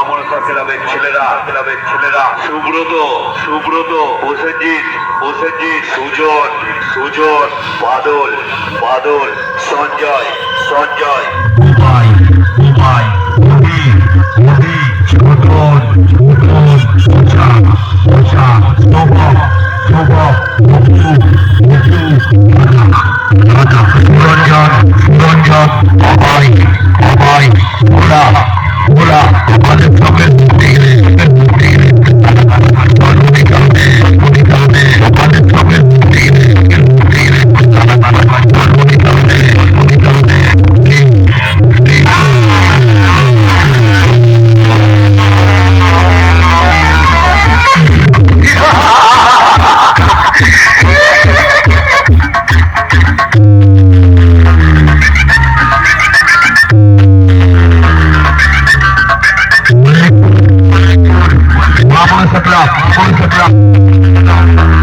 মহামনসা ক্লাবের ছেলেরা ক্লাবের ছেলেরা। সুব্রত সুব্রত প্রসেনজিৎ প্রসেনজিৎ সুজন সুজন, বাদল বাদল, সঞ্জয় সঞ্জয় উপায় উপায় অভি অভি ঘোড়া। ওরা আমাদের সঙ্গে Thank you.